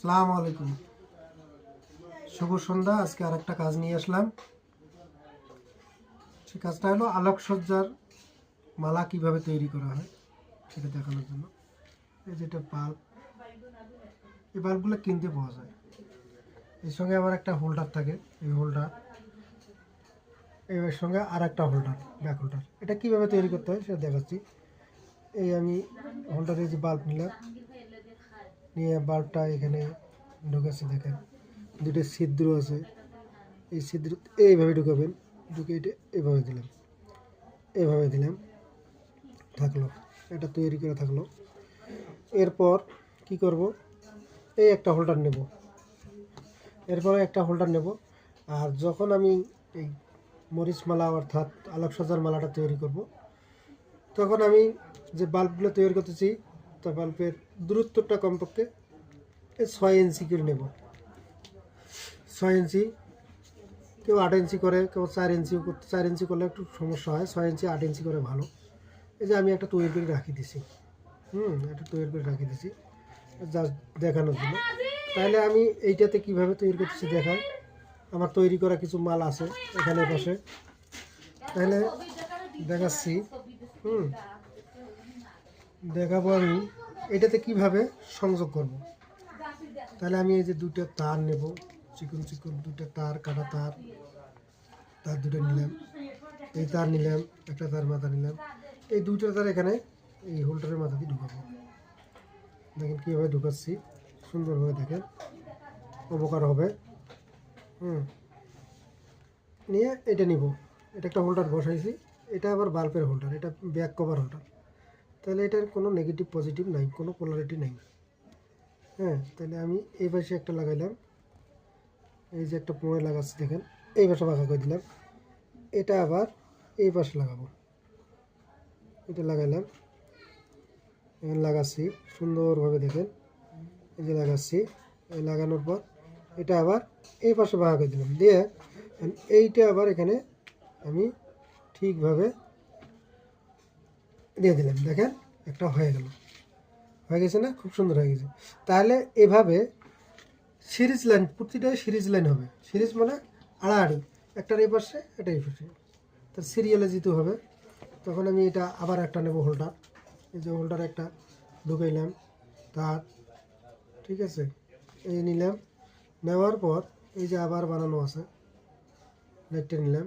সালাম আলাইকুম। শুভ সন্ধ্যা, আজকে আর একটা কাজ নিয়ে আসলাম। সে কাজটা হলো আলোকসজ্জার মালা কীভাবে তৈরি করা হয় সেটা দেখানোর জন্য। এই যেটা বাল্ব, এই বাল্বগুলো কিনতে পাওয়া যায়। এর সঙ্গে আবার একটা হোল্ডার থাকে, এই হোল্ডার। এর সঙ্গে আর একটা হোল্ডার ব্যাক হোল্ডার এটা কীভাবে তৈরি করতে হয় সেটা দেখাচ্ছি। এই আমি হোল্ডারে যে বাল্ব নিলাম, নিয়ে বাল্বটা এখানে ঢুকেছে দেখেন। দুটো ছিদ্র আছে। এই ছিদ্র এইভাবে ঢুকাবেন, ঢুকে এটা এভাবে দিলাম। এভাবে দিলাম, থাকল। এটা তৈরি করে থাকল। এরপর কি করব? এই একটা হোল্ডার নেব। এরপরে একটা হোল্ডার নেব। আর যখন আমি এই মরিচ মালা অর্থাৎ আলোকসজ্জার মালাটা তৈরি করব। তখন আমি যে বাল্বগুলো তৈরি করতেছি, তা বাল্বের দূরত্বটা কমপক্ষে ছয় ইঞ্চি করে নেব। ছয় ইঞ্চি, কেউ আট ইঞ্চি করে, কেউ চার ইঞ্চি চার ইঞ্চি করলে একটু সমস্যা হয়, ছয় ইঞ্চি, আট ইঞ্চি করে ভালো। এই যে আমি একটা তৈরি করে রাখি দিছি। হুম, একটা তৈরি করে রাখি দিছি, জাস্ট দেখানোর জন্য। তাহলে আমি এইটাতে কীভাবে তৈরি করতেছি দেখাই আমার তৈরি করা কিছু মাল আছে এখানে বসে। তাহলে দেখাচ্ছি। হুম। দেখাবো আমি। এটাতে কীভাবে সংযোগ করব? তাহলে আমি এই যে দুটো তার নেব। চিকন চিকন দুটো তার, কাটা তার। তার দুটো নিলাম। এই তার নিলাম, একটা তার মাথা নিলাম। এই দুটো তার এখানে এই হোল্ডারের মাথা দিয়ে ঢুকাবো। দেখেন কীভাবে ঢুকাচ্ছি। সুন্দরভাবে দেখেন। উপকার হবে। হুম। নিয়ে এটা নিব। এটা একটা হোল্ডার বসাইছি। এটা আবার বাল্বের হোল্ডার এটা ব্যাক কভার হোল্ডার তাহলে এটার কোনো নেগেটিভ পজিটিভ নাই, কোনো পোলারিটি নাই। হ্যাঁ তাহলে আমি এই পাশে একটা লাগাইলাম। এই যে একটা পোড়ে লাগাচ্ছি, দেখেন। এই পাশে বাঁকা করে দিলাম। এটা আবার এই পাশে লাগাবো। এটা লাগাইলাম। লাগাচ্ছি, সুন্দরভাবে দেখেন। এই যে লাগাচ্ছি লাগানোর পর এটা আবার এই পাশে বাঁকা করে দিলাম। দিয়ে এইটা আবার এখানে আমি ঠিকভাবে দিয়ে দিলাম। দেখেন, একটা হয়ে গেল। হয়ে গেছে না? খুব সুন্দর হয়ে গেছে। তাহলে এভাবে সিরিজ লাইন প্রতিটাই সিরিজ লাইন হবে। সিরিজ মানে আড়াআড়ি। একটার এই পাশে এটা এই পাশে। তার সিরিয়ালে যেতে হবে, তখন আমি এটা আবার একটা নেব হোল্ডার। এই যে হোল্ডার একটা ঢুকাইলাম, তার, ঠিক আছে? এই নিলাম। নেওয়ার পর এই যে আবার বানানো আছে নেটটা নিলাম